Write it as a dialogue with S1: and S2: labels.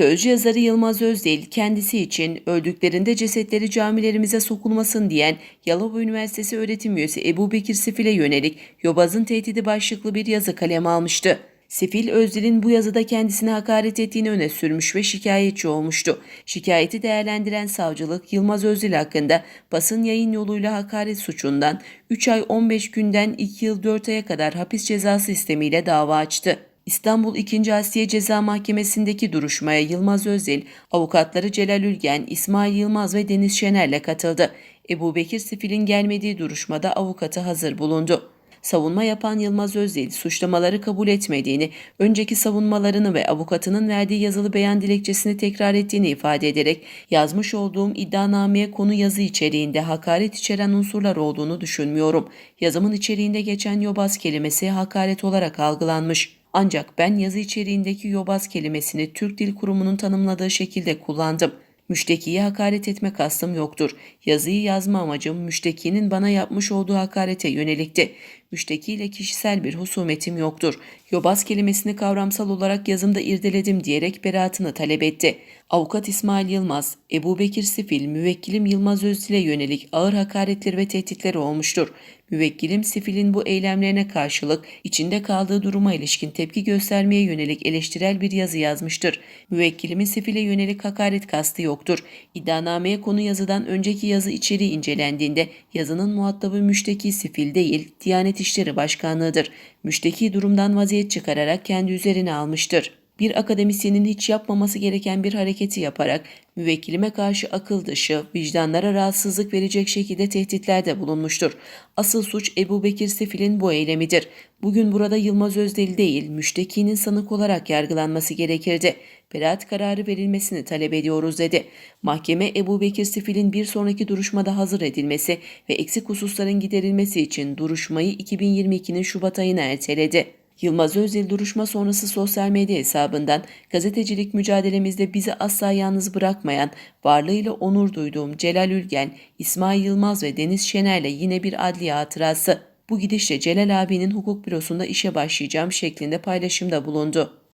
S1: Sözcü yazarı Yılmaz Özdil kendisi için öldüklerinde cesetleri camilerimize sokulmasın diyen Yalova Üniversitesi öğretim üyesi Ebu Bekir Sifil'e yönelik Yobaz'ın tehdidi başlıklı bir yazı kaleme almıştı. Sifil Özdil'in bu yazıda kendisine hakaret ettiğini öne sürmüş ve şikayetçi olmuştu. Şikayeti değerlendiren savcılık Yılmaz Özdil hakkında basın yayın yoluyla hakaret suçundan 3 ay 15 günden 2 yıl 4 aya kadar hapis cezası istemiyle dava açtı. İstanbul 2. Asliye Ceza Mahkemesi'ndeki duruşmaya Yılmaz Özdil, avukatları Celal Ülgen, İsmail Yılmaz ve Deniz Şener'le katıldı. Ebu Bekir Sifil'in gelmediği duruşmada avukatı hazır bulundu. Savunma yapan Yılmaz Özdil, suçlamaları kabul etmediğini, önceki savunmalarını ve avukatının verdiği yazılı beyan dilekçesini tekrar ettiğini ifade ederek, yazmış olduğum iddianameye konu yazı içeriğinde hakaret içeren unsurlar olduğunu düşünmüyorum. Yazımın içeriğinde geçen yobaz kelimesi hakaret olarak algılanmış. Ancak ben yazı içeriğindeki yobaz kelimesini Türk Dil Kurumu'nun tanımladığı şekilde kullandım. Müştekiye hakaret etme kastım yoktur. Yazıyı yazma amacım müştekinin bana yapmış olduğu hakarete yönelikti. Müştekiyle kişisel bir husumetim yoktur. Yobaz kelimesini kavramsal olarak yazımda irdeledim diyerek beraatını talep etti. Avukat İsmail Yılmaz, Ebu Bekir Sifil, müvekkilim Yılmaz Özdil'e yönelik ağır hakaretleri ve tehditleri olmuştur. Müvekkilim Sifil'in bu eylemlerine karşılık içinde kaldığı duruma ilişkin tepki göstermeye yönelik eleştirel bir yazı yazmıştır. Müvekkilimin Sifil'e yönelik hakaret kastı yoktur. İddianameye konu yazıdan önceki yazı içeriği incelendiğinde yazının muhatabı müşteki Sifil değil, Diyanet İşleri Başkanlığı'dır. Müşteki durumdan vaziyet çıkararak kendi üzerine almıştır bir akademisyenin hiç yapmaması gereken bir hareketi yaparak müvekkilime karşı akıl dışı, vicdanlara rahatsızlık verecek şekilde tehditlerde bulunmuştur. Asıl suç Ebu Bekir Sefil'in bu eylemidir. Bugün burada Yılmaz Özdil değil, müştekinin sanık olarak yargılanması gerekirdi. Beraat kararı verilmesini talep ediyoruz dedi. Mahkeme Ebu Bekir Sifil'in bir sonraki duruşmada hazır edilmesi ve eksik hususların giderilmesi için duruşmayı 2022'nin Şubat ayına erteledi. Yılmaz Özdil duruşma sonrası sosyal medya hesabından gazetecilik mücadelemizde bizi asla yalnız bırakmayan, varlığıyla onur duyduğum Celal Ülgen, İsmail Yılmaz ve Deniz Şener'le yine bir adliye hatırası. Bu gidişle Celal abinin hukuk bürosunda işe başlayacağım şeklinde paylaşımda bulundu.